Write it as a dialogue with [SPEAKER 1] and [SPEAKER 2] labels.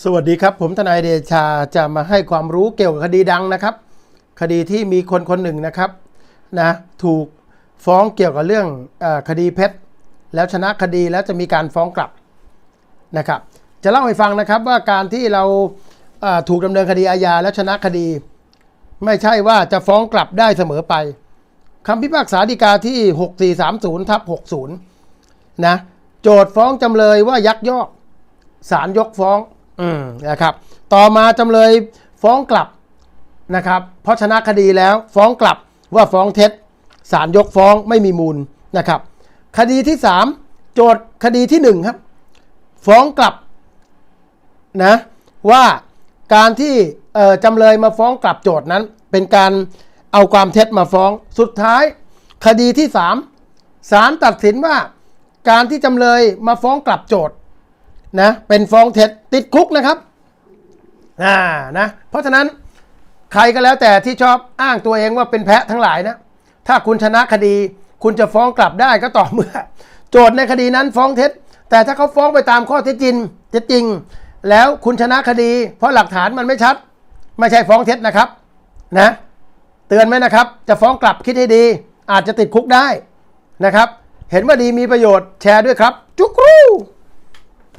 [SPEAKER 1] สวัสดีครับ ผมทนายเดชาจะมาให้ความรู้เกี่ยวกับคดีดังนะครับ คดีที่มีคนคนหนึ่งนะครับนะถูกฟ้องเกี่ยวกับเรื่องอคดีเพชรแล้วชนะคดีแล้วจะมีการฟ้องกลับนะครับ จะเล่าให้ฟังนะครับว่าการที่เราถูกดำเนินคดีอาญาแล้วชนะคดี ไม่ใช่ว่าจะฟ้องกลับได้เสมอไปคำพิพากษาฎีกาที่ 6430ทับ60นะโจทย์ฟ้องจำเลยว่ายักยอกศาลยกฟ้อง อืมนะครับ ต่อมาจำเลยฟ้องกลับนะครับ เพราะชนะคดีแล้วฟ้องกลับว่าฟ้องเท็จศาลยกฟ้องไม่มีมูลนะครับ คดีที่ 3 โจทย์คดีที่ 1 ครับ ฟ้องกลับนะว่าการที่จำเลยมาฟ้องกลับโจทย์นั้น เป็นการเอาความเท็จมาฟ้องสุดท้าย คดีที่ 3ศาลตัดสินว่า การที่จำเลยมาฟ้องกลับโจทย์ นะเป็นฟ้องเท็จติดคุกนะครับอ่านะเพราะฉะนั้นใครก็แล้วแต่ที่ชอบอ้างตัวเองว่าเป็นแพะทั้งหลายนะถ้าคุณชนะคดี คุณจะฟ้องกลับได้ก็ต่อเมื่อ โจทย์ในคดีนั้นฟ้องเท็จ แต่ถ้าเขาฟ้องไปตามข้อเท็จจริงเท็จจริง แล้วคุณชนะคดี เพราะหลักฐานมันไม่ชัด ไม่ใช่ฟ้องเท็จนะครับนะเตือนไหมนะครับ จะฟ้องกลับคิดให้ดี อาจจะติดคุกได้นะครับ เห็นว่าดีมีประโยชน์แชร์ด้วยครับ จุกรู